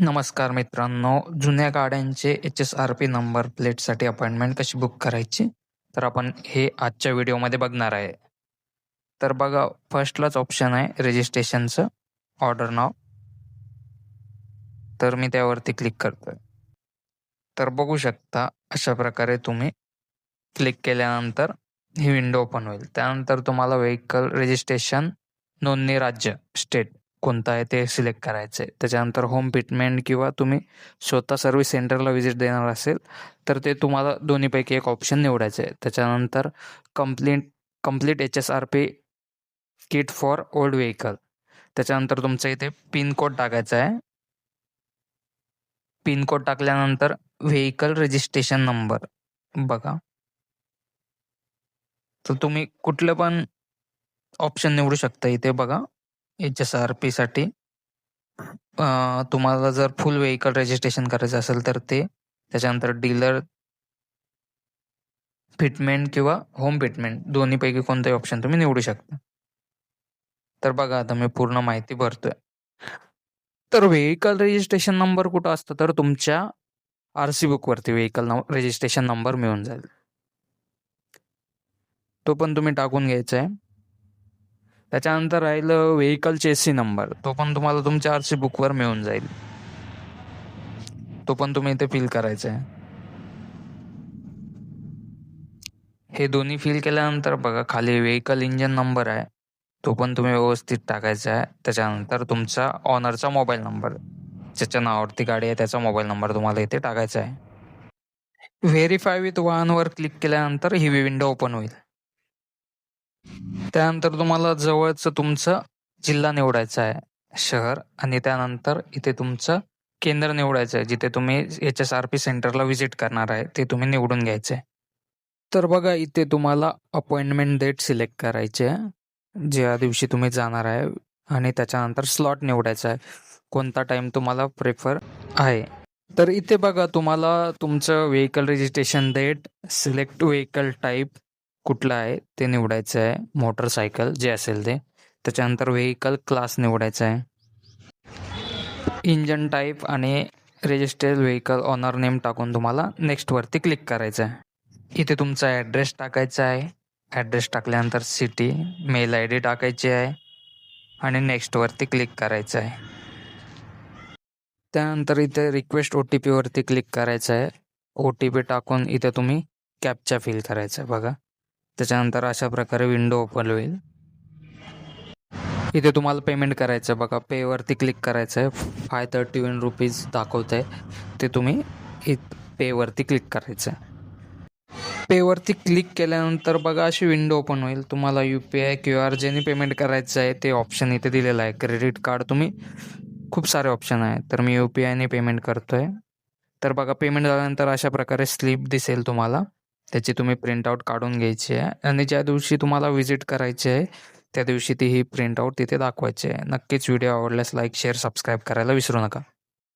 नमस्कार मित्रांनो. जुन्या गाड्यांचे H S R P number प्लेटसाठी अपॉइंटमेंट कशी बुक करायची? तर आपण हे आजच्या व्हिडिओमध्ये बघणार आहे. तर बघा फर्स्टलाच ऑप्शन आहे रजिस्ट्रेशनचं ऑर्डर नाव तर मी त्यावरती क्लिक करतोय. तर बघू शकता अशा प्रकारे तुम्ही क्लिक केल्यानंतर ही विंडो ओपन होईल. त्यानंतर तुम्हाला व्हेकल रजिस्ट्रेशन नोंदणी राज्य स्टेट कोणतं आहे ते सिलेक्ट करायचं आहे त्याच्यानंतर होम ट्रीटमेंट किंवा तुम्ही स्वतः सर्व्हिस सेंटरला व्हिजिट देणार असेल तर ते तुम्हाला दोन्हीपैकी एक ऑप्शन निवडायचं आहे त्याच्यानंतर complete complete H S R P kit for old vehicle त्याच्यानंतर तुमचं इथे पिन कोड टाकायचा आहे. पिन कोड टाकल्यानंतर व्हेकल रजिस्ट्रेशन नंबर बघा. तर तुम्ही कुठलं पण ऑप्शन निवडू शकता इथे बघा. एच एस आर पीसाठी तुम्हाला जर फुल व्हेकल रजिस्ट्रेशन करायचं असेल तर ते त्याच्यानंतर डीलर फिटमेंट किंवा होम फिटमेंट दोन्हीपैकी कोणताही ऑप्शन तुम्ही निवडू शकता. तर बघा आता मी पूर्ण माहिती भरतोय. तर व्हेकल रजिस्ट्रेशन नंबर कुठं असतं? तर तुमच्या आर सी बुकवरती व्हेकल रजिस्ट्रेशन नंबर मिळून जाईल. तो पण तुम्ही टाकून घ्यायचा आहे. त्याच्यानंतर राहिलं व्हेकल चेसी नंबर तो पण तुम्हाला तुमच्या आर सी बुकवर मिळून जाईल. तो पण तुम्ही इथे फिल करायचा आहे. हे दोन्ही फिल केल्यानंतर बघा खाली व्हेकल इंजन नंबर आहे. तो पण तुम्ही व्यवस्थित टाकायचा आहे. त्याच्यानंतर तुमचा ऑनरचा मोबाईल नंबर ज्याच्या नावावरती गाडी आहे त्याचा मोबाईल नंबर तुम्हाला इथे टाकायचा आहे. व्हेरीफाय विथ वाहनवर क्लिक केल्यानंतर ही विंडो ओपन होईल. त्यानंतर तुम्हाला जवळचं तुमचं जिल्हा निवडायचा आहे शहर आणि त्यानंतर इथे तुमचं केंद्र निवडायचं आहे जिथे तुम्ही एच एस आर पी सेंटरला व्हिजिट करणार आहे ते तुम्ही निवडून घ्यायचे. तर बघा इथे तुम्हाला अपॉइंटमेंट डेट सिलेक्ट करायची आहे ज्या दिवशी तुम्ही जाणार आहे आणि त्याच्यानंतर स्लॉट निवडायचा आहे. कोणता टाईम तुम्हाला प्रेफर आहे? तर इथे बघा तुम्हाला तुमचं vehicle registration date select vehicle type कुठलं आहे ते निवडायचं आहे. मोटरसायकल जे असेल ते. त्याच्यानंतर व्हेकल क्लास निवडायचा आहे. इंजन टाईप आणि रजिस्टर्ड व्हेकल ऑनर नेम टाकून तुम्हाला नेक्स्टवरती क्लिक करायचं आहे. इथे तुमचा ॲड्रेस टाकायचा आहे. ॲड्रेस टाकल्यानंतर सिटी मेल आय डी टाकायची आहे. आणि नेक्स्टवरती क्लिक करायचं आहे. त्यानंतर इथे रिक्वेस्ट ओ टी पीवरती क्लिक करायचं आहे. ओ टी पी टाकून इथे तुम्ही कॅपचा फिल करायचा आहे बघा. त्याच्यानंतर अशा प्रकारे विंडो ओपन होईल. इथे तुम्हाला पेमेंट करायचं आहे. बघा पेवरती क्लिक करायचं आहे. फाय थर्टी वन रुपीज दाखवत आहे ते तुम्ही इत पेवरती क्लिक करायचं आहे. पेवरती क्लिक केल्यानंतर बघा अशी विंडो ओपन होईल. तुम्हाला U P I Q R ज्याने पेमेंट करायचं आहे ते ऑप्शन इथे दिलेलं आहे. क्रेडिट कार्ड तुम्ही खूप सारे ऑप्शन आहे तर मी यू पी आयने पेमेंट करतो आहे तर बघा पेमेंट झाल्यानंतर अशा प्रकारे स्लिप दिसेल तुम्हाला. त्याची तुम्ही प्रिंटआउट काढून घ्यायची आहे. आणि ज्या दिवशी तुम्हाला व्हिजिट करायची आहे त्या दिवशी ती ही प्रिंटआउट तिथे दाखवायची आहे. नक्कीच व्हिडिओ आवडल्यास लाईक शेअर सबस्क्राईब करायला विसरू नका.